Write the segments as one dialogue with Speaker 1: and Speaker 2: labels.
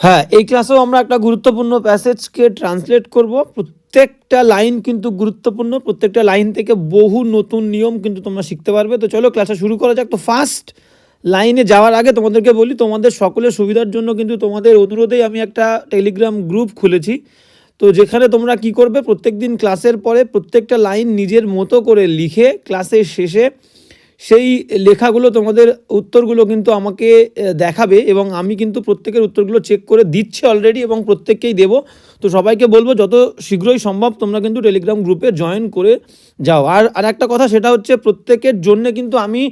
Speaker 1: হ্যাঁ এই ক্লাসেও আমরা একটা গুরুত্বপূর্ণ প্যাসেজকে ট্রান্সলেট করব। প্রত্যেকটা লাইন কিন্তু গুরুত্বপূর্ণ, প্রত্যেকটা লাইন থেকে বহু নতুন নিয়ম কিন্তু তোমরা শিখতে পারবে। তো চলো ক্লাসটা শুরু করা যাক। তো ফার্স্ট লাইনে যাওয়ার আগে তোমাদেরকে বলি, তোমাদের সকলের সুবিধার জন্য কিন্তু তোমাদের অনুরোধেই আমি একটা টেলিগ্রাম গ্রুপ খুলেছি। তো যেখানে তোমরা কি করবে, প্রত্যেকদিন ক্লাসের পরে প্রত্যেকটা লাইন নিজের মতো করে লিখে ক্লাসের শেষে সেই লেখাগুলো তোমাদের উত্তরগুলো কিন্তু আমাকে দেখাবে এবং আমি কিন্তু প্রত্যেকের উত্তরগুলো চেক করে দিচ্ছি অলরেডি এবং প্রত্যেককেই দেবো। তো সবাইকে বলব, যত শীঘ্রই সম্ভব তোমরা কিন্তু টেলিগ্রাম গ্রুপে জয়েন করে যাও। আর আর একটা কথা, সেটা হচ্ছে প্রত্যেকের জন্য কিন্তু আমি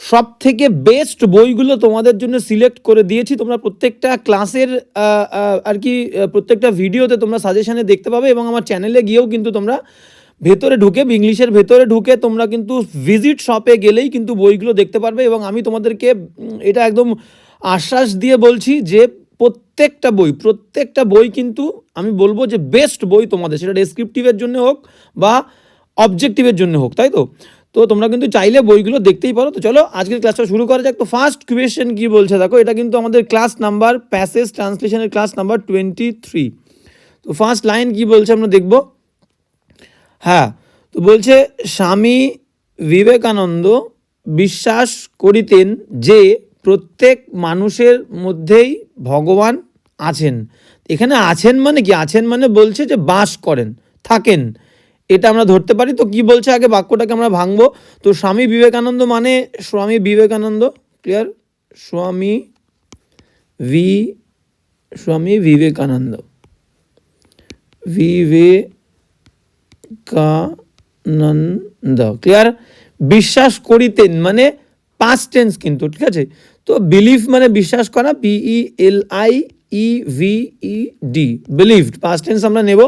Speaker 1: সব থেকে বেস্ট বইগুলো তোমাদের জন্য সিলেক্ট করে দিয়েছি। তোমরা প্রত্যেকটা ক্লাসের আর কি প্রত্যেকটা ভিডিওতে তোমরা সাজেশানে দেখতে পাবে এবং আমার চ্যানেলে গিয়েও কিন্তু তোমরা ভেতরে ঢুকে, ইংলিশের ভেতরে ঢুকে তোমরা কিন্তু ভিজিট শপে গেলেই কিন্তু বইগুলো দেখতে পারবে এবং আমি তোমাদেরকে এটা একদম আশ্বাস দিয়ে বলছি যে প্রত্যেকটা বই প্রত্যেকটা বই কিন্তু আমি বলব যে বেস্ট বই তোমাদের, সেটা ডেসক্রিপটিভের জন্য হোক বা অবজেক্টিভের জন্য হোক, তাই তো? তো তোমরা কিন্তু চাইলে বইগুলো দেখতেই পারো। তো চলো, আজকের ক্লাসটা শুরু করা যাক। তো ফার্স্ট কোয়েশ্চেন কী বলছে? দেখো, এটা কিন্তু আমাদের ক্লাস নাম্বার প্যাসেজ ট্রান্সলেশনের ক্লাস নাম্বার টোয়েন্টি থ্রি তো ফার্স্ট লাইন কী বলছে আমরা দেখব। হ্যাঁ তো বলছে, স্বামী বিবেকানন্দ বিশ্বাস করিতেন যে প্রত্যেক মানুষের মধ্যেই ভগবান আছেন। এখানে আছেন মানে কি? আছেন মানে বলছে যে বাস করেন, থাকেন। এটা আমরা ধরতে পারি? তো কি বলছে আগে বাক্যটাকে আমরা ভাঙবো? তো স্বামী বিবেকানন্দ মানে স্বামী বিবেকানন্দ? ক্লিয়ার স্বামী ভি স্বামী বিবেকানন্দ। বিবেকানন্দ ক্লিয়ার বিশ্বাস করিতেন মানে পাঁচ টেন্স কিন্তু, ঠিক আছে? তো বিলিভ মানে বিশ্বাস করা B E L I E V E D believed পাঁচ টেন্স আমরা নেব।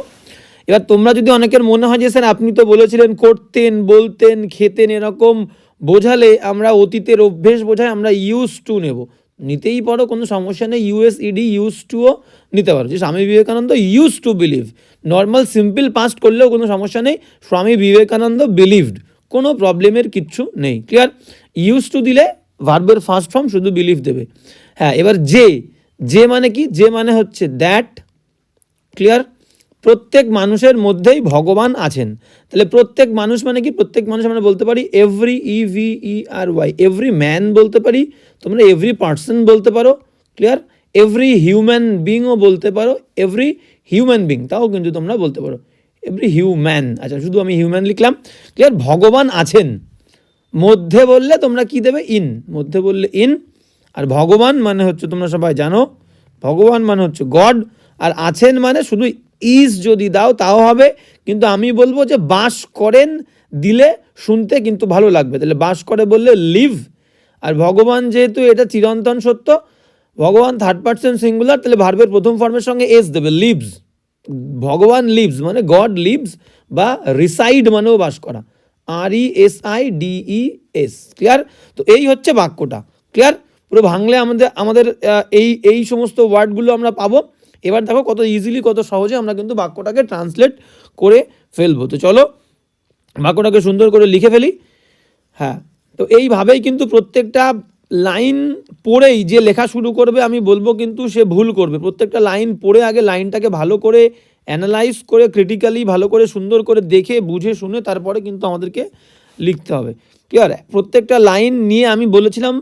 Speaker 1: এবার তোমরা যদি অনেকের মনে হয় যে স্যার আপনি তো বলেছিলেন করতেন, বলতেন, খেতেন, এরকম বোঝালে আমরা অতীতের অভ্যেস বোঝায় আমরা ইউজ টু নেব। নিতেই পারো, কোনো সমস্যা নেই। ইউএসইডি ইউজ টুও নিতে পারো। যে Swami Vivekananda use to believe normal simple past করলেও কোনো সমস্যা নেই। স্বামী বিবেকানন্দ বিলিভড কোনো প্রবলেমের কিচ্ছু নেই। ক্লিয়ার ইউজ টু দিলে ভার্বের ফার্স্ট ফর্ম শুধু বিলিভ দেবে। হ্যাঁ এবার যে যে মানে কি? যে মানে হচ্ছে দ্যাট ক্লিয়ার প্রত্যেক মানুষের মধ্যেই ভগবান আছেন। তাহলে প্রত্যেক মানুষ মানে কি? প্রত্যেক মানুষ আমরা বলতে পারি every E V E R Y every man বলতে পারি, তোমরা এভরি পার্সন বলতে পারো ক্লিয়ার এভরি হিউম্যান বিংও বলতে পারো এভরি হিউম্যান বিং তাও কিন্তু তোমরা বলতে পারো এভরি হিউম্যান আচ্ছা শুধু আমি হিউম্যান লিখলাম ক্লিয়ার ভগবান আছেন। মধ্যে বললে তোমরা কি দেবে? ইন মধ্যে বললে ইন আর ভগবান মানে হচ্ছে তোমরা সবাই জানো, ভগবান মানে হচ্ছে গড আর আছেন মানে শুধু ইজ যদি দাও, তাও হবে। কিন্তু আমি বলব যে বাস করেন, দিলে শুনতে কিন্তু ভালো লাগবে। তাহলে বাস করে বললে লিভ আর ভগবান যেহেতু এটা চিরন্তন সত্য, ভগবান থার্ড পার্সন সিঙ্গুলার তাহলে ভার্বের প্রথম ফর্মের সঙ্গে এস দেবে লিভস ভগবান লিভস মানে গড লিভস বা রিসাইড মানেও বাস করা। R E S I D E S clear তো এই হচ্ছে বাক্যটা ক্লিয়ার পুরো ভাঙলে আমাদের আমাদের এই এই সমস্ত ওয়ার্ডগুলো আমরা পাবো। এবার দেখো কত ইজিলি কত সহজে আমরা কিন্তু বাক্যটাকে ট্রান্সলেট করে ফেলব। তো চলো, বাক্যটাকে সুন্দর করে লিখে ফেলি। হ্যাঁ তো এইভাবেই কিন্তু প্রত্যেকটা লাইন পড়েই যে লেখা শুরু করবে, আমি বলব কিন্তু সে ভুল করবে। প্রত্যেকটা লাইন পড়ে আগে লাইনটাকে ভালো করে অ্যানালাইজ করে ক্রিটিক্যালি ভালো করে সুন্দর করে দেখে, বুঝে, শুনে তারপরে কিন্তু আমাদেরকে লিখতে হবে। ক্লিয়ার প্রত্যেকটা লাইন নিয়ে আমি বলেছিলাম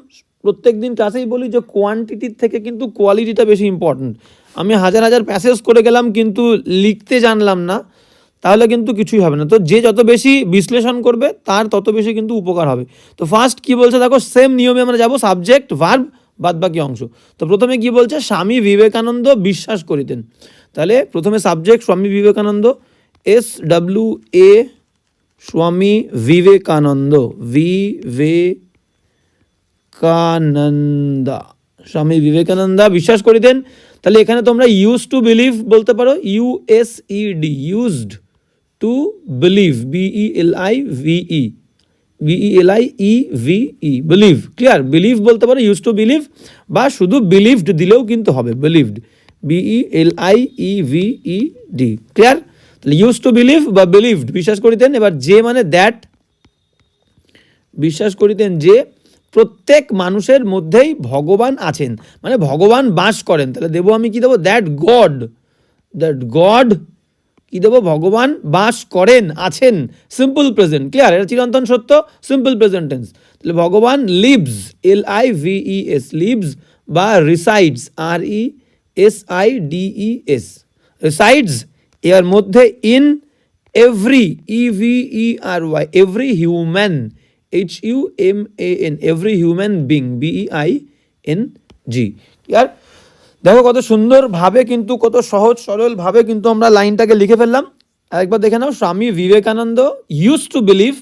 Speaker 1: প্রত্যেক দিন ক্লাসেই বলি যে কোয়ান্টিটির থেকে কিন্তু কোয়ালিটিটা বেশি ইম্পর্ট্যান্ট আমি হাজার হাজার প্যাসেজ করে গেলাম কিন্তু লিখতে জানলাম না, তাহলে কিন্তু কিছুই হবে না। তো যে যত বেশি বিশ্লেষণ করবে, তার তত বেশি কিন্তু উপকার হবে। তো ফার্স্ট কি বলছে দেখো সেম নিয়মে আমরা যাব সাবজেক্ট ভার্ব বাদ বাকি অংশ। তো প্রথমে কি বলছে, স্বামী বিবেকানন্দ বিশ্বাস করিতেন। তাহলে প্রথমে subject Swami Vivekananda S W A Swami Vivekananda Vivekananda. স্বামী বিবেকানন্দা বিশ্বাস করিতেন তাহলে এখানে তোমরা ইউজ টু বিলিভ বলতে পারো U S E D used to believe B E L I V E B E L I E V E believe clear believe বলতে পারো ইউজ টু বিলিভ বা শুধু বিলিভড দিলেও কিন্তু হবে believed B E L I E V E D clear তাহলে use to believe বা believed বিশ্বাস করিতেন এবার যে মানে দ্যাট বিশ্বাস করিতেন যে প্রত্যেক মানুষের মধ্যেই ভগবান আছেন। মানে ভগবান বাস করেন। তাহলে দেবো আমি কি দেবো? দ্যাট গড দ্যাট গড কি দেবো? ভগবান বাস করেন, আছেন। সিম্পল প্রেজেন্ট ক্লিয়ার এটা চিরন্তন সত্য? সিম্পল প্রেজেন্ট টেন্স তাহলে ভগবান lives L I V E S lives বা resides R E S I D E S resides এর মধ্যে in every E V E R Y every human H U M A N every human being B E I N G clear দেখো কত সুন্দরভাবে কিন্তু, কত সহজ সরলভাবে কিন্তু আমরা লাইনটাকে লিখে ফেললাম। একবার দেখে নাও, স্বামী বিবেকানন্দ ইউজ টু বিলিভ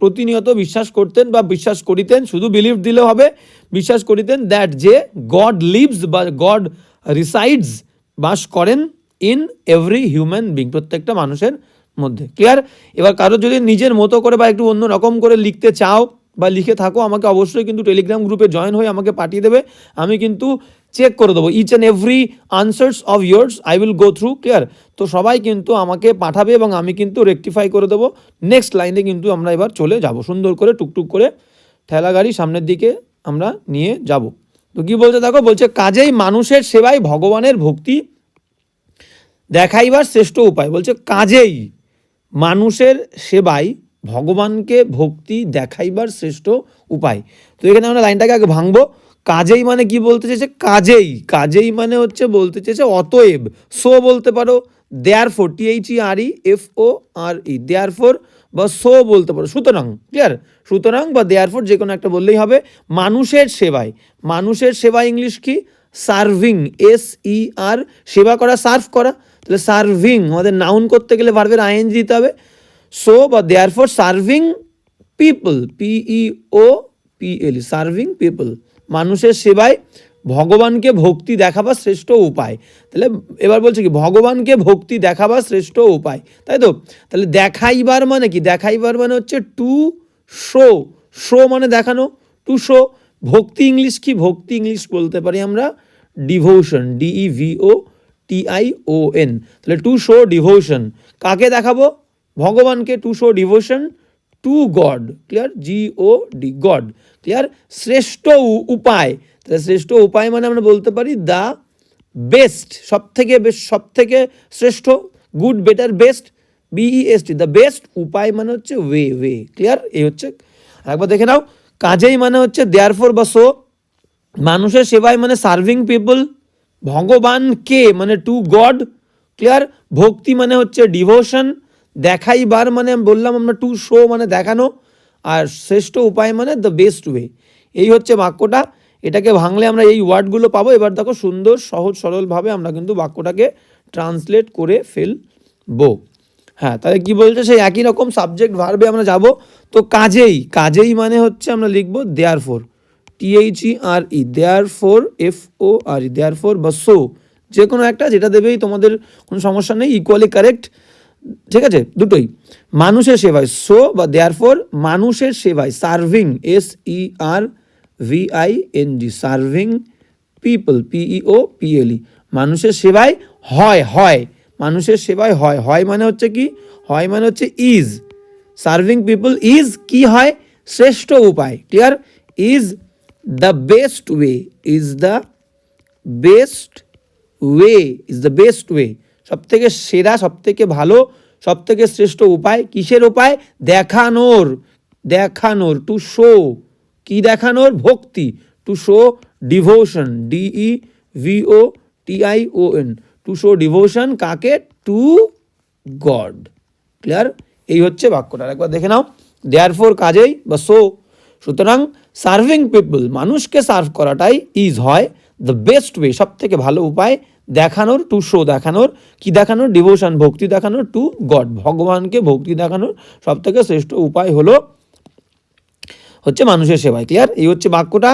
Speaker 1: প্রতিনিয়ত বিশ্বাস করতেন বা বিশ্বাস করিতেন, শুধু বিলিভ দিলে হবে, বিশ্বাস করিতেন দ্যাট যে গড লিভস বা গড রিসাইডস বাস করেন ইন এভরি হিউম্যান বিং প্রত্যেকটা মানুষের মধ্যে। ক্লিয়ার এবার কারও যদি নিজের মতো করে বা একটু অন্য রকম করে লিখতে চাও বা লিখে থাকো, আমাকে অবশ্যই কিন্তু টেলিগ্রাম গ্রুপে জয়েন হয়ে আমাকে পাঠিয়ে দেবে। আমি কিন্তু চেক করে দেবো each and every answers of years I will go through clear তো সবাই কিন্তু আমাকে পাঠাবে এবং আমি কিন্তু রেকটিফাই করে দেবো। নেক্সট লাইনে কিন্তু আমরা এবার চলে যাব। সুন্দর করে টুকটুক করে ঠেলা গাড়ি সামনের দিকে আমরা নিয়ে যাব। তো কি বলছে দেখো? বলছে, কাজেই মানুষের সেবায় ভগবানের ভক্তি দেখাইবার শ্রেষ্ঠ উপায়। বলছে, কাজেই। মানুষের সেবায় ভগবানকে ভক্তি দেখাইবার শ্রেষ্ঠ উপায়। তো এখানে আমরা লাইনটাকে আগে ভাঙবো। কাজেই মানে কি বলতে চেয়েছে? কাজেই। কাজেই মানে হচ্ছে বলতে চেয়েছে অতএব। সো বলতে পারো therefore T H E R E F O R E therefore বা সো বলতে পারো। সুতরাং ক্লিয়ার সুতরাং বা দেয়ার ফোর যে কোনো একটা বললেই হবে। মানুষের সেবায় মানুষের সেবা ইংলিশ কি? সার্ভিং এস ই আর সেবা করা সার্ভ করা। তাহলে সার্ভিং আমাদের নাউন করতে গেলে ভার্বের আইএনজি দিতে হবে। সো বা therefore serving people P E O P L serving people মানুষের সেবায় ভগবানকে ভক্তি দেখাবার শ্রেষ্ঠ উপায়। তাহলে এবার বলছে কি, ভগবানকে ভক্তি দেখাবার শ্রেষ্ঠ উপায়, তাই তো? তাহলে দেখাইবার মানে কি? দেখাইবার মানে হচ্ছে টু শো শো মানে দেখানো টু শো ভক্তি ইংলিশ কি? ভক্তি ইংলিশ বলতে পারি আমরা devotion D E V O T I O N তাহলে টু শো ডিভোশন কাকে দেখাবো? ভগবানকে to show devotion to God clear G O D God clear শ্রেষ্ঠ উপায়, তাহলে শ্রেষ্ঠ উপায় মানে আমরা বলতে পারি দ্য বেস্ট সব থেকে সব থেকে শ্রেষ্ঠ good better best B E S T the best উপায় মানে হচ্ছে ওয়ে ওয়ে ক্লিয়ার এই হচ্ছে একবার দেখে নাও, কাজেই মানে হচ্ছে দেয়ার ফোর বা সো মানুষের সেবায় মানে সার্ভিং পিপল ভগবানকে মানে টু গড ক্লিয়ার ভক্তি মানে হচ্ছে ডিভোশন দেখাইবার মানে বললাম আমরা টু শো মানে দেখানো, আর শ্রেষ্ঠ উপায় মানে দ্য বেস্ট ওয়ে এই হচ্ছে বাক্যটা। এটাকে ভাঙলে আমরা এই ওয়ার্ডগুলো পাবো। এবার দেখো সুন্দর, সহজ, সরলভাবে আমরা কিন্তু বাক্যটাকে ট্রান্সলেট করে ফেলব। হ্যাঁ তাহলে কি বলছে? সেই একই রকম সাবজেক্ট ভার্বে আমরা যাব। তো কাজেই কাজেই মানে হচ্ছে আমরা লিখব therefore T H E R E therefore F O R E therefore বা সো যে কোনো একটা যেটা দেবেই তোমাদের কোনো সমস্যা নেই ইকুয়ালি কারেক্ট ঠিক আছে? দুটোই। মানুষের সেবায় সো বা দেয়ার ফোর মানুষের সেবায় serving S E R V I N G serving people P E O P L E মানুষের সেবায় হয় হয়। মানুষের সেবায় হয় হয় মানে হচ্ছে কি? হয় মানে হচ্ছে ইজ সার্ভিং পিপল ইজ কি হয়? শ্রেষ্ঠ উপায়। Clear is the best way is the best way is the best way সব থেকে সেরা সব থেকে ভালো সব থেকে শ্রেষ্ঠ উপায় কিসের উপায়? দেখানোর দেখানোর টু শো কি দেখানোর? ভক্তি. To show devotion D E V O T I O N to show devotion কাকে? টু গড ক্লিয়ার এই হচ্ছে বাক্যটা। একবার দেখে নাও। দেয়ার ফোর কাজেই বা সো সুতরাং সার্ভিং পিপল, মানুষকে সার্ভ করাটাই ইজ হয় দ্য বেস্ট ওয়ে সব থেকে ভালো উপায় দেখানোর, টু শো দেখানোর, কি দেখানোর, ডিভোশন, ভক্তি দেখানোর, টু গড, ভগবানকে ভক্তি দেখানোর সব থেকে শ্রেষ্ঠ উপায় হলো হচ্ছে মানুষের সেবায়, ক্লিয়ার? এই হচ্ছে বাক্যটা।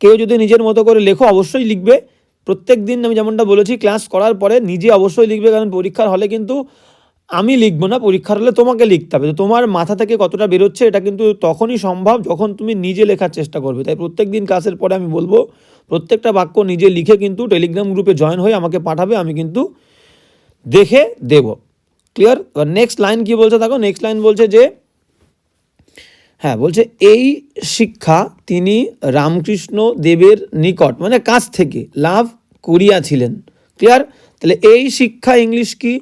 Speaker 1: কেউ যদি নিজের মতো করে লেখো, অবশ্যই লিখবে। প্রত্যেক দিন আমি যেমনটা বলেছি, ক্লাস করার পরে নিজে অবশ্যই লিখবে, কারণ পরীক্ষার হলে কিন্তু আমি লিখব না, পরীক্ষার হলে তোমাকে লিখতে হবে। তো তোমার মাথা থেকে কতটা বেরোচ্ছে এটা কিন্তু তখনই সম্ভব যখন তুমি নিজে লেখার চেষ্টা করবে। তাই প্রত্যেক দিন ক্লাসের পরে আমি বলব, প্রত্যেকটা বাক্য নিজে লিখে কিন্তু টেলিগ্রাম গ্রুপে জয়েন হয়ে আমাকে পাঠাবে, আমি কিন্তু দেখে দেব। ক্লিয়ার নেক্সট লাইন কি বলছে দেখো নেক্সট লাইন বলছে যে হ্যাঁ বলছে, এই শিক্ষা তিনি রামকৃষ্ণ দেবের নিকট মানে কাছ থেকে, লাভ করিয়াছিলেন। ক্লিয়ার তাহলে এই শিক্ষা ইংলিশ কি?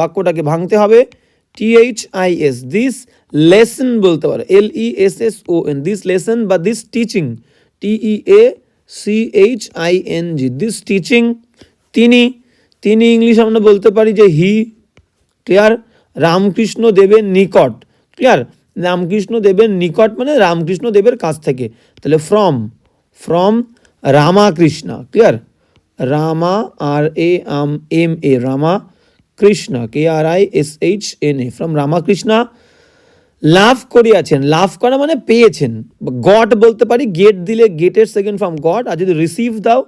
Speaker 1: বাক্যটাকে ভাঙতে হবে। T H I S this lesson বলতে পারো। L E S S O N this lesson বা this teaching T E A C H I N G this teaching তিনি তিনি ইংলিশ আমরা বলতে পারি যে হি ক্লিয়ার রামকৃষ্ণ দেবের নিকট ক্লিয়ার রামকৃষ্ণ দেবের নিকট মানে রামকৃষ্ণ দেবের কাছ থেকে। তাহলে from from Ramakrishna clear Rama R A um M A Rama Krishna K R I S H N A from Ramakrishna লাভ করিয়াছেন। লাভ করা মানে পেয়েছেন। গড বলতে পারি গেট দিলে গেটের সেকেন্ড ফর্ম গড, আর যদি রিসিভ দাও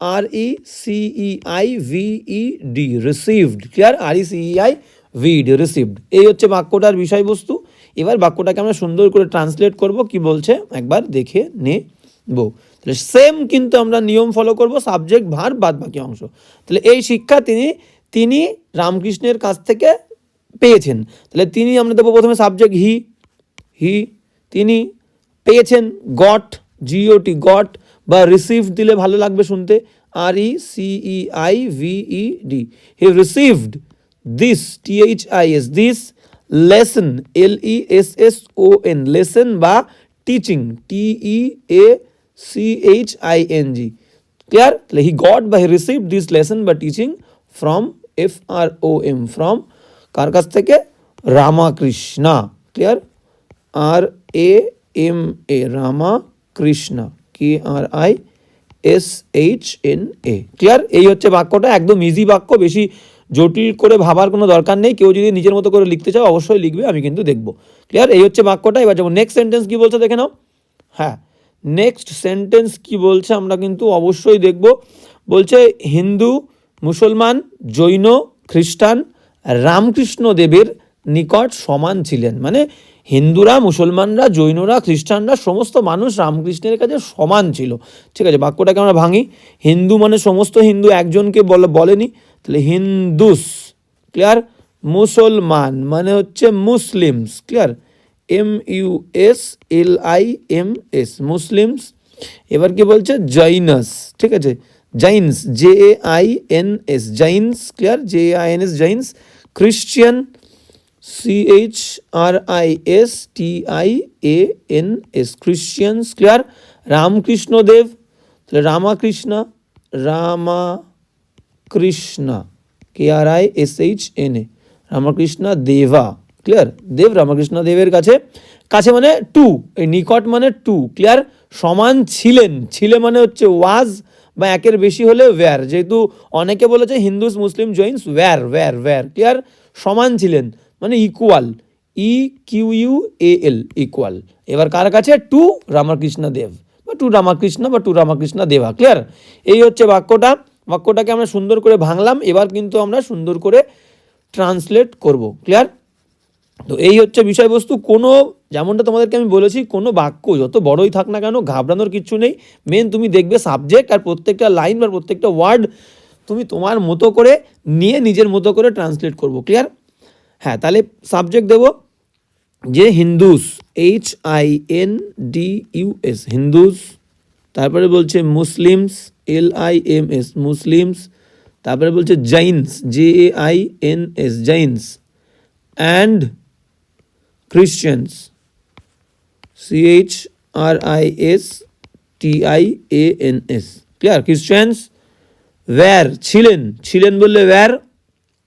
Speaker 1: R E C E I V E D received clear R E C E I V D received এই হচ্ছে বাক্যটার বিষয়বস্তু। এবার বাক্যটাকে আমরা সুন্দর করে ট্রান্সলেট করব, কি বলছে? একবার দেখে নেব। তাহলে সেম কিন্তু আমরা নিয়ম ফলো করব সাবজেক্ট ভার বাদ বাকি অংশ। তাহলে এই শিক্ষা তিনি তিনি রামকৃষ্ণের কাছ থেকে পেয়েছেন। তাহলে তিনি আমরা দেবো প্রথমে সাবজেক্ট হি হি তিনি পেয়েছেন got G O T got বা রিসিভ দিলে ভালো লাগবে শুনতে R E C E I V E D he received this T H I S this lesson L E S S O N lesson বা teaching T E A C H I N G clear তাহলে he got বা he receive this lesson বা teaching from F R O M from কার কাছ থেকে? Ramakrishna. Clear R A M A Rama Krishna K R I S H N A clear এই হচ্ছে বাক্যটা, একদম easy বাক্য, বেশি জটিল করে ভাবার কোনো দরকার নেই। কেউ যদি নিজের মতো করে লিখতে চাও, অবশ্যই লিখবে, আমি কিন্তু দেখব। ক্লিয়ার এই হচ্ছে বাক্যটা, এবার যেমন নেক্সট সেন্টেন্স কী বলছে দেখে নাও। হ্যাঁ নেক্সট সেন্টেন্স কি বলছে আমরা কিন্তু অবশ্যই দেখব। বলছে, হিন্দু মুসলমান, জৈন, খ্রিস্টান, রামকৃষ্ণ দেবের নিকট সমান ছিলেন। মানে হিন্দুরা, মুসলমানরা, জৈনরা, খ্রিস্টানরা, সমস্ত মানুষ রামকৃষ্ণের কাছে সমান ছিল। ঠিক আছে, বাক্যটাকে আমরা ভাঙি। হিন্দু মানে সমস্ত হিন্দু, একজনকে বলে, বলেনি। তাহলে হিন্দুস, ক্লিয়ার? মুসলমান মানে হচ্ছে Muslims, clear? M U S L I M S, Muslims. এবার কি বলছে? জৈনস, ঠিক আছে? Jains J A I N S Jains clear J A I N S Jains Christians C H R I S T I A N S Christians clear Ramakrishnadev তাহলে Ramakrishna Rama Krishna K R I S H N A Ramakrishna Deva clear Dev Ramakrishna দেবের কাছে কাছে মানে two এই নিকট মানে two clear সমান ছিলেন ছিলে মানে হচ্ছে ওয়াজ বা একের বেশি হলে ওয়্যার যেহেতু অনেকে বলেছে Hindus, Muslim Jains were were were clear? সমান ছিলেন মানে equal E Q U A L equal এবার কার কাছে? টু রামাকৃষ্ণ দেব। বা টু রামকৃষ্ণ বা টু রামাকৃষ্ণ দেবা, ক্লিয়ার? এই হচ্ছে বাক্যটা। বাক্যটাকে আমরা সুন্দর করে ভাঙলাম, এবার কিন্তু আমরা সুন্দর করে ট্রান্সলেট করব, ক্লিয়ার? তো এই হচ্ছে বিষয়বস্তু। কোনো যেমনটা তোমাদেরকে আমি বলেছি, কোনো বাক্য যত বড়ই থাক না কেন ঘাবড়ানোর কিচ্ছু নেই। মেন তুমি দেখবে সাবজেক্ট আর প্রত্যেকটা লাইন বা প্রত্যেকটা ওয়ার্ড তুমি তোমার মতো করে নিয়ে নিজের মতো করে ট্রান্সলেট করব। ক্লিয়ার হ্যাঁ তাহলে সাবজেক্ট দেবো যে Hindus H I N D U S Hindus তারপরে বলছে Muslims L I M S Muslims তারপরে বলছে Jains J A I N S Jains and Christians C H R I S T I A N S clear Christians were ছিলেন ছিলেন বললে were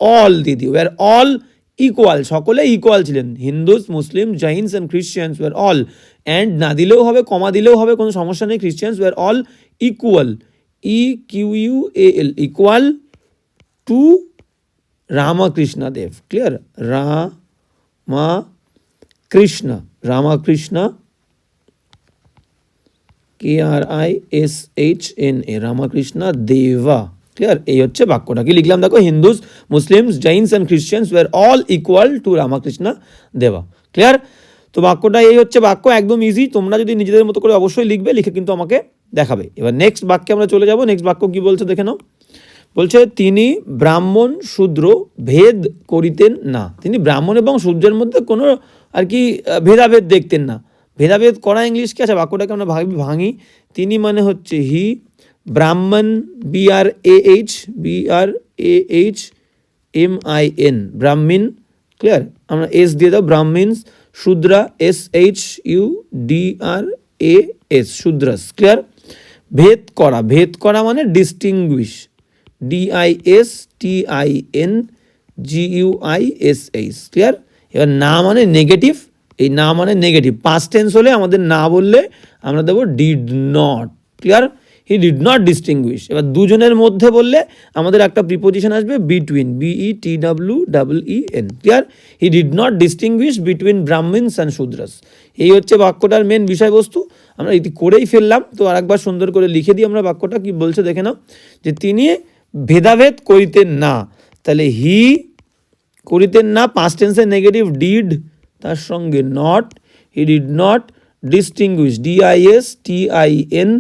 Speaker 1: all দিদি were all equal সকলে equal ছিলেন। Hindus Muslim Jains and Christians were all and না দিলেও হবে, comma দিলেও হবে, কোনো সমস্যা নেই। Christians were all equal E Q U A L equal to Ramakrishna Dev clear Rama Krishna Ramakrishna K R I S H N A Ramakrishna Deva. Clear এই হচ্ছে বাক্যটা। কি লিখলাম? দেখো Hindus Muslims Jains and Christians were all equal to Ramakrishna Deva. Clear তো বাক্যটা এই হচ্ছে বাক্য, একদম ইজি তোমরা যদি নিজেদের মতো করে অবশ্যই লিখবে, লিখে কিন্তু আমাকে দেখাবে। এবার নেক্সট বাক্যে আমরা চলে যাব। নেক্সট বাক্য কি বলছে দেখে নাও। বলছে, তিনি ব্রাহ্মণ, শূদ্র, ভেদ করিতেন না। তিনি ব্রাহ্মণ এবং শূদ্রের মধ্যে কোনো আর কি ভেদাভেদ দেখতেন না। ভেদাভেদ করা ইংলিশ কি আছে? বাক্যটাকে আমরা ভাবি, ভাঙি। তিনি মানে হচ্ছে he Brahmin B R A H B R A H M I N Brahmin clear আমরা এস দিয়ে দাও Brahmins Shudra S H U D R A S Shudras clear ভেদ করা ভেদ করা মানে distinguish D I S T I N G U I S H clear এবার না মানে নেগেটিভ এই না মানে নেগেটিভ পাস্ট টেন্স হলে আমাদের না বললে আমরা দেবো did not clear he did not distinguish এবার দুজনের মধ্যে বললে আমাদের একটা প্রিপোজিশন আসবে between B E T W double E N clear he did not distinguish between Brahmins and Shudras এই হচ্ছে বাক্যটার মেন বিষয়বস্তু। আমরা এটি করেই ফেললাম। তো আরেকবার সুন্দর করে লিখে দিই আমরা বাক্যটা। কি বলছে দেখে নাও। যে তিনি ভেদাভেদ করিতেন না। তাহলে হি করিতেন না পাস্ট টেন্সের নেগেটিভ ডিড তার সঙ্গে not he did not distinguish D I S T I N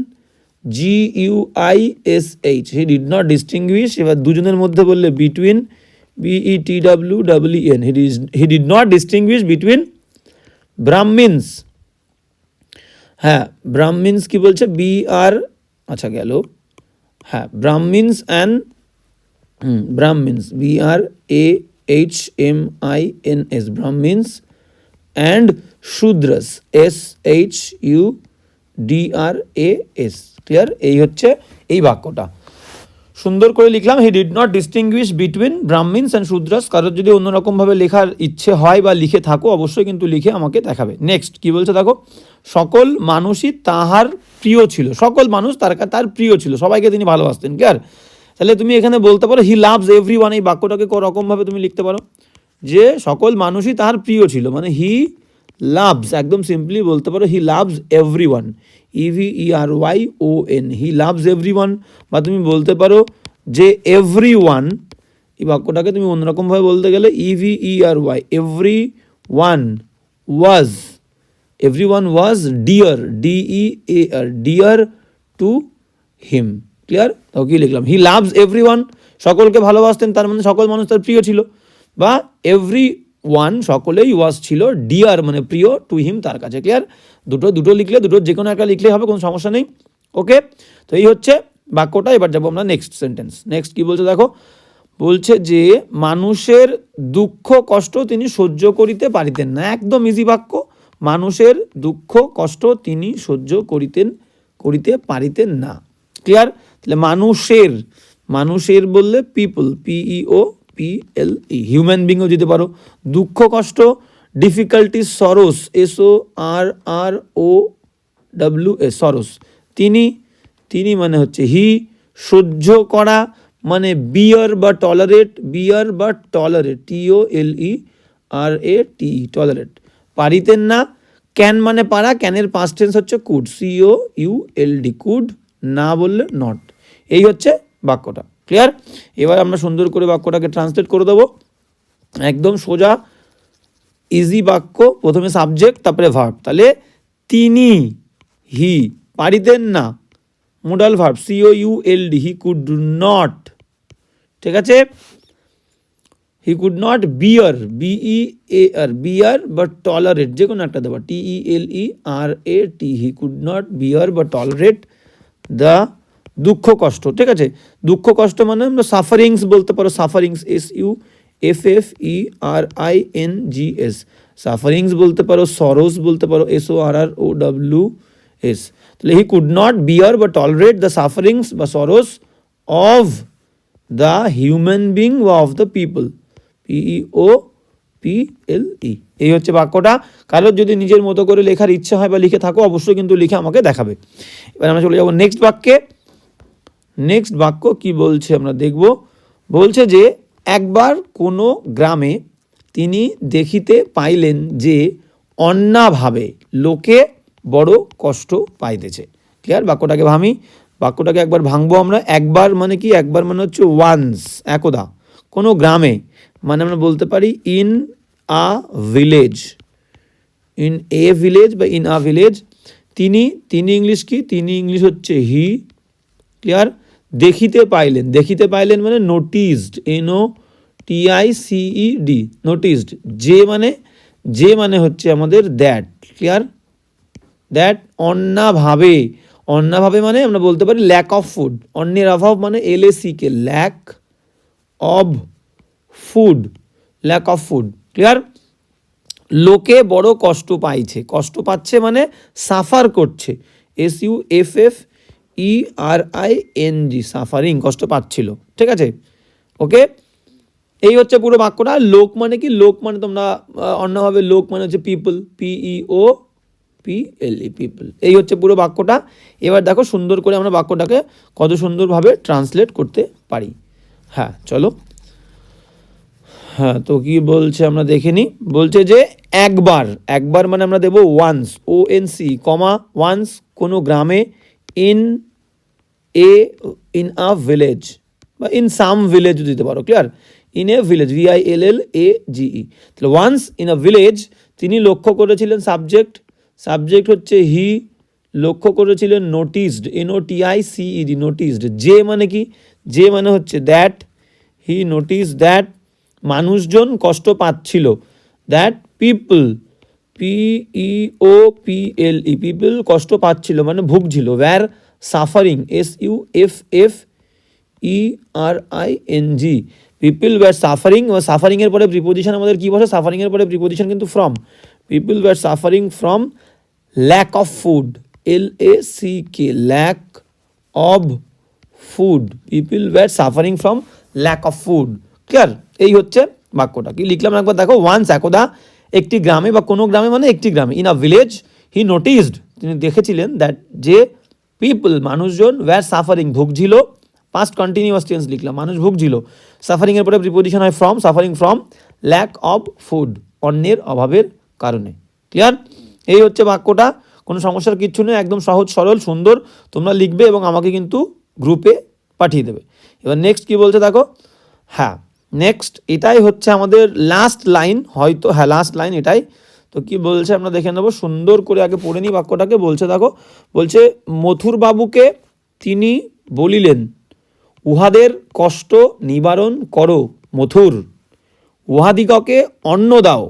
Speaker 1: G U I S H he did not distinguish এবার দুজনের মধ্যে বললে between B E T W W N he he did not distinguish between Brahmins হ্যাঁ ব্রাহ্মিনস কি বলছে? B R আচ্ছা গেল। হ্যাঁ Brahmins and Brahmins B R A H M I N S Brahmins and Shudras S H U D R A S clear এই হচ্ছে এই বাক্যটা। সুন্দর করে লিখলাম he did not distinguish between Brahmins and Shudras কারোর যদি অন্যরকমভাবে লেখার ইচ্ছে হয় বা লিখে থাকো, অবশ্যই কিন্তু লিখে আমাকে দেখাবে। নেক্সট কি বলছে দেখো? সকল মানুষই তাহার প্রিয় ছিল। সকল মানুষ তার তার প্রিয় ছিল। সবাইকে তিনি ভালোবাসতেন ক্লিয়ার তাহলে তুমি এখানে বলতে পারো হি লাভস এভরি ওয়ান এই বাক্যটাকে রকমভাবে তুমি লিখতে পারো। যে সকল মানুষই তাহার প্রিয় ছিল মানে হি লাভস একদম সিম্পলি বলতে পারো he loves every one E V E R Y O N he loves every one বা তুমি বলতে পারো যে এভরি ওয়ান এই বাক্যটাকে তুমি অন্যরকমভাবে বলতে গেলে E V E R Y every one was every one was dear D E A R dear to him clear? তাও কি লিখলাম? হি লাভস এভরি ওয়ান সকলকে ভালোবাসতেন, তার মানে সকল মানুষ তার প্রিয় ছিল। বা এভরি ওয়ান সকলেই ওয়াজ ছিল ডিয়ার মানে প্রিয় টু হিম তার কাছে ক্লিয়ার দুটো দুটো লিখলে, দুটো যে কোনো একটা লিখলেই হবে, কোনো সমস্যা নেই। ওকে তো এই হচ্ছে বাক্যটা, এবার যাব আমরা নেক্সট সেন্টেন্স নেক্সট কি বলছে দেখো? বলছে যে, মানুষের দুঃখ, কষ্ট তিনি সহ্য করিতে পারিতেন না। একদম ইজি বাক্য। মানুষের দুঃখ, কষ্ট তিনি সহ্য করিতেন, করিতে পারিতেন না। ক্লিয়ার তাহলে মানুষের মানুষের বললে people P E O P L E human being দিতে পারো। দুঃখ, কষ্ট difficulty sorrows S O R R O W A sorrows তিনি তিনি মানে হচ্ছে হি সহ্য করা মানে বিয়ার বা টলারেট বিয়ার বা টলারেট টিও এল ই আর এ টি ই টলারেট পারিতেন না ক্যান মানে পারা ক্যানের পাস্ট টেন্স হচ্ছে could C O U L D could না বললে নট এই হচ্ছে বাক্যটা। ক্লিয়ার এবার আমরা সুন্দর করে বাক্যটাকে ট্রান্সলেট করে দেবো। একদম সোজা ইজি বাক্য, প্রথমে সাবজেক্ট তারপরে ভার্ব তাহলে তিনি হি পারিতেন না। Modal verb C O U L D he could not ঠিক আছে? He could not bear B E A R bear বা টলারেট যে কোনো একটা দেবা। টিই এল ই আর এ টি হি কুড নট বিয়ার বা টলারেট দ্য দুঃখ, কষ্ট, ঠিক আছে? দুঃখ, কষ্ট মানে আমরা সাফারিংস বলতে পারো। Sufferings S U F F E R I N G S sufferings বলতে পারো সরোস বলতে পারো S O R R O W S তাহলে হি কুড নট বিয়ার বা টলারেট দ্য সাফারিংস বা sorrows of the human being বা of the people P E O P L E এই হচ্ছে বাক্যটা। কারোর যদি নিজের মতো করে লেখার ইচ্ছা হয় বা লিখে থাকো, অবশ্যই কিন্তু লিখে আমাকে দেখাবে। এবার আমরা চলে যাব নেক্সট বাক্যে। নেক্সট বাক্য কি বলছে আমরা দেখব। বলছে যে, একবার কোনো গ্রামে তিনি দেখিতে পাইলেন যে অন্যাভাবে লোকে বড় কষ্ট পাইতেছে। ক্লিয়ার বাক্যটাকে ভামি বাক্যটাকে একবার ভাঙবো আমরা। একবার মানে কি? একবার মানে হচ্ছে ওয়ান্স একদা। কোনো গ্রামে মানে আমরা বলতে পারি in a village in a village বা ইন আ ভিলেজ তিনি তিনি ইংলিশ কি? তিনি ইংলিশ হচ্ছে হি ক্লিয়ার দেখিতে পাইলেন। দেখিতে পাইলেন মানে noticed N O T I C E D noticed যে মানে যে মানে হচ্ছে আমাদের দ্যাট ক্লিয়ার দ্যাট অন্নাভাবে অন্নাভাবে মানে আমরা বলতে পারি ল্যাক অফ ফুড অন্যের অভাব মানে L K lack of food lack of food clear লোকে বড় কষ্ট পাইছে, কষ্ট পাচ্ছে মানে সাফার করছে S U F F E R I N G suffering কষ্ট পাচ্ছিল। ঠিক আছে? ওকে এই হচ্ছে পুরো বাক্যটা। লোক মানে কি? লোক মানে তোমরা অন্যভাবে লোক মানে হচ্ছে people P E O P L E people এই হচ্ছে পুরো বাক্যটা। এবার দেখো সুন্দর করে আমরা বাক্যটাকে কত সুন্দরভাবে ট্রান্সলেট করতে পারি। হ্যাঁ চলো। হ্যাঁ তো কি বলছে আমরা দেখে নিই বলছে যে একবার একবার মানে আমরা দেবো once O N C comma once কোনো গ্রামে in a in a village বা ইন সাম ভিলেজ দিতে পারো clear in a village V I L L A G E তাহলে ওয়ান্স ইন আ ভিলেজ তিনি লক্ষ্য করেছিলেন সাবজেক্ট সাবজেক্ট হচ্ছে হি লক্ষ্য করেছিলেন noticed N O T I C E D noticed যে মানে কি? যে মানে হচ্ছে দ্যাট হি নোটিস দ্যাট মানুষজন কষ্ট পাচ্ছিল। That people P E O P L E people কষ্ট পাচ্ছিল মানে ভুগছিল। Were suffering S U F F E R I N G people were suffering বা সাফারিংয়ের পরে প্রিপোজিশন আমাদের কী বসে? সাফারিংয়ের পরে প্রিপোজিশন কিন্তু from people were suffering from lack of food L A C K lack of food people were suffering from lack of food clear এই হচ্ছে বাক্যটা। কি লিখলাম একবার দেখো? ওয়ান্স একদা একটি গ্রামে বা কোনো গ্রামে মানে একটি গ্রামে। In a village he noticed তিনি দেখেছিলেন দ্যাট যে পিপল মানুষজন ওয়্যার সাফারিং ভুগছিল পাস্ট কন্টিনিউয়াস টেন্স লিখলাম, মানুষ ভুগছিল। সাফারিংয়ের পরে প্রিপোজিশন হয় from suffering from lack of food অন্যের অভাবের কারণে। ক্লিয়ার এই হচ্ছে বাক্যটা, কোনো সমস্যার কিচ্ছু নেই, একদম সহজ, সরল, সুন্দর, তোমরা লিখবে এবং আমাকে কিন্তু গ্রুপে পাঠিয়ে দেবে। এবার নেক্সট কি বলছে দেখো? হ্যাঁ নেক্সট এটাই হচ্ছে আমাদের লাস্ট লাইন হয়তো হ্যাঁ লাস্ট লাইন এটাই তো কি বলছে? আমরা দেখে নেব। সুন্দর করে আগে পড়ে নিই বাক্যটাকে। বলছে, দেখো, বলছে মথুর বাবুকে তিনি বলিলেন, উহাদের কষ্ট নিবারণ করো, মথুর। উহাদিগকে অন্ন দাও।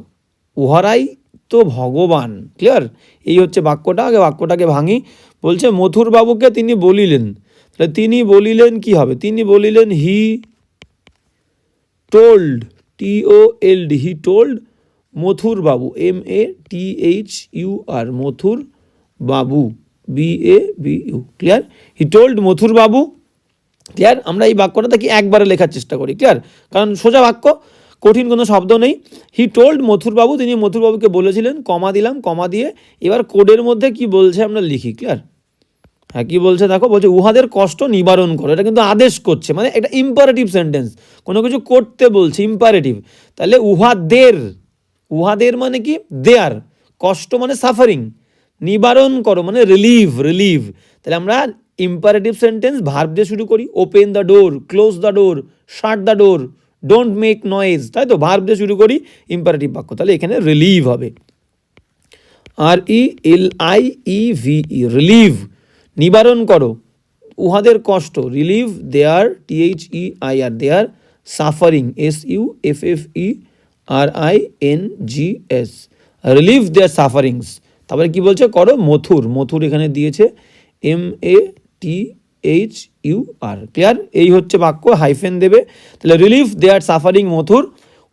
Speaker 1: উহারাই তো ভগবান। ক্লিয়ার এই হচ্ছে বাক্যটা। আগে বাক্যটাকে ভাঙি। বলছে মথুর বাবুকে তিনি বলিলেন। তাহলে তিনি বলিলেন কি হবে? তিনি বলিলেন, he told, T O L D, he told Mathur Babu M A T H U R Mathur Babu B A B U clear he told Mathur Babu clear আমরা এই বাক্যটা কি একবারে লেখার চেষ্টা করি ক্লিয়ার কারণ সোজা বাক্য, কঠিন কোনো শব্দ নেই। হি টোল্ড মথুরবাবু, তিনি মথুরবাবুকে বলেছিলেন, কমা দিলাম, কমা দিয়ে, এবার কোডের মধ্যে কি বলছে আমরা লিখি ক্লিয়ার হ্যাঁ কি বলছে দেখো, বলছে উহাদের কষ্ট নিবারণ করো, এটা কিন্তু আদেশ করছে মানে এটা ইম্পারেটিভ সেন্টেন্স কোনো কিছু করতে বলছে ইম্পারেটিভ তাহলে উহাদের উহাদের মানে কি? দেয়ার কষ্ট মানে সাফারিং নিবারণ করো মানে রিলিভ রিলিভ তাহলে আমরা ইম্পারেটিভ সেন্টেন্স ভার্ব দিয়ে শুরু করি open the door close the door shut the door don't make noise তাই তো? ভার্ব দিয়ে শুরু করি ইম্পারেটিভ বাক্য। তাহলে এখানে রিলিভ হবে। R E L I E V E relieve নিবারণ করো। উহাদের কষ্ট relieve their T H E I R their suffering S U F F E R I N G S relieve their sufferings তারপরে কি বলছে? করো মথুর। মথুর এখানে দিয়েছে M A T H U R clear এই হচ্ছে বাক্য হাইফেন দেবে। তাহলে রিলিফ দেয়ার সাফারিং মথুর।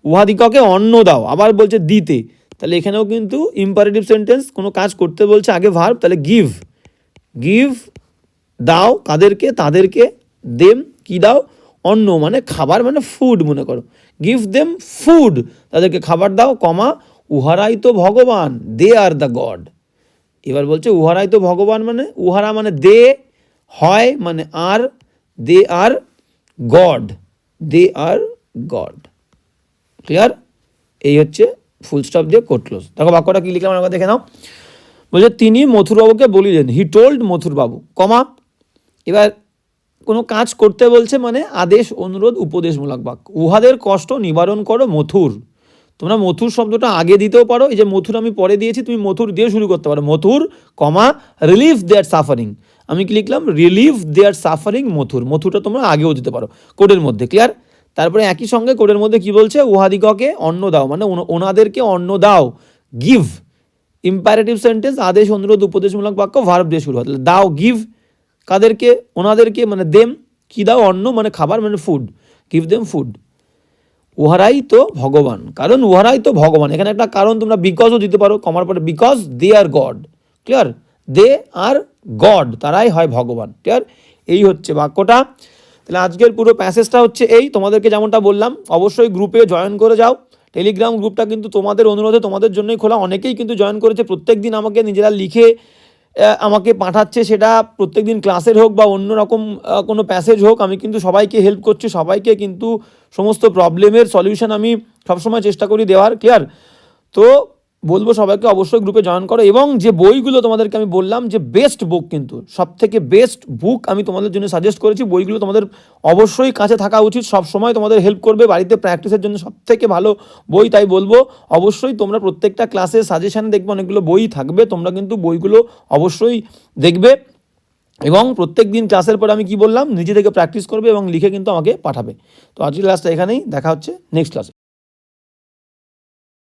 Speaker 1: উহাদিককে অন্ন দাও। আবার বলছে দিতে। তাহলে এখানেও কিন্তু ইম্পারেটিভ সেন্টেন্স কোনো কাজ করতে বলছে, আগে ভার্ব তাহলে গিভ গিভ দাও কাদেরকে, তাদেরকে, দেম, কি দাও? অন্ন মানে খাবার মানে ফুড মনে করো। গিভ দেম ফুড তাদেরকে খাবার দাও, কমা, উহারাই তো ভগবান দে আর দ্য গড এবার বলছে, উহারাই তো ভগবান মানে উহারা মানে দে হয় মানে আর they are God they are God clear এই হচ্ছে ফুল স্টপ দিয়ে কোট ক্লোজ দেখো বাক্যটা কি লিখলাম আমরা দেখে নাও। বলছে, তিনি মথুরবাবুকে বলিলেন। He told Mathurbabu, comma. এবার কোনো কাজ করতে বলছে মানে আদেশ, অনুরোধ, উপদেশমূলক বাক্য। উহাদের কষ্ট নিবারণ করো মথুর। তোমরা মথুর শব্দটা আগে দিতেও পারো, এই যে মথুর আমি পরে দিয়েছি, তুমি মথুর দিয়ে শুরু করতে পারো। Mathur, comma relief their suffering আমি কি লিখলাম? Relief their suffering Mathur. মথুরটা তোমরা আগেও দিতে পারো, কোডের মধ্যে ক্লিয়ার তারপরে একই সঙ্গে কোডের মধ্যে কি বলছে? উহাদিগকে অন্ন দাও মানে ওনা- ওনাদেরকে অন্ন দাও। গিভ ইম্পারেটিভ সেন্টেন্স আদেশ, অনুরোধ, উপদেশমূলক বাক্য ভার্ব দিয়ে শুরু হয়। দাও গিভ কাদেরকে, ওনাদেরকে মানে দেম, কি দাও অন্ন মানে খাবার মানে ফুড গিভ দেম ফুড উহারাই তো ভগবান। কারণ উহারাই তো ভগবান। এখানে একটা কারণ তোমরা বিকজও দিতে পারো, কমার পরে because they are God clear they are God তারাই হয় ভগবান ক্লিয়ার এই হচ্ছে বাক্যটা। তাহলে আজকের পুরো প্যাসেজটা হচ্ছে এই। তোমাদেরকে যেমনটা বললাম, অবশ্যই গ্রুপে জয়েন করে যাও। টেলিগ্রাম গ্রুপটা কিন্তু তোমাদের অনুরোধে, তোমাদের জন্যই খোলা। অনেকেই কিন্তু জয়েন করেছে। প্রত্যেক দিন আমাকে নিজেরা লিখে আমাকে পাঠাচ্ছে সেটা প্রত্যেক দিন ক্লাসের হোক বা অন্য রকম কোনো প্যাসেজ হোক, আমি কিন্তু সবাইকে হেল্প করছি, সবাইকে কিন্তু সমস্ত প্রবলেমের সলিউশন আমি সবসময় চেষ্টা করি দেওয়ার ক্লিয়ার তো বলব সবাইকে অবশ্যই গ্রুপে জয়েন করো এবং যে বইগুলো তোমাদেরকে আমি বললাম, যে বেস্ট বুক কিন্তু সব থেকে বেস্ট বুক আমি তোমাদের জন্য সাজেস্ট করেছি, বইগুলো তোমাদের অবশ্যই কাছে থাকা উচিত সব সময় তোমাদের হেল্প করবে, বাড়িতে প্র্যাকটিসের জন্য সব থেকে ভালো বই তাই বলব। অবশ্যই তোমরা প্রত্যেকটা ক্লাসে সাজেশন দেখবে, অনেকগুলো বই থাকবে, তোমরা কিন্তু বইগুলো অবশ্যই দেখবে। এবং প্রত্যেক দিন ক্লাসের পর আমি কি বললাম, নিজে থেকে প্র্যাকটিস করবে এবং লিখে কিন্তু আমাকে পাঠাবে। তো আজকের ক্লাসটা এখানেই, দেখা হচ্ছে নেক্সট ক্লাসে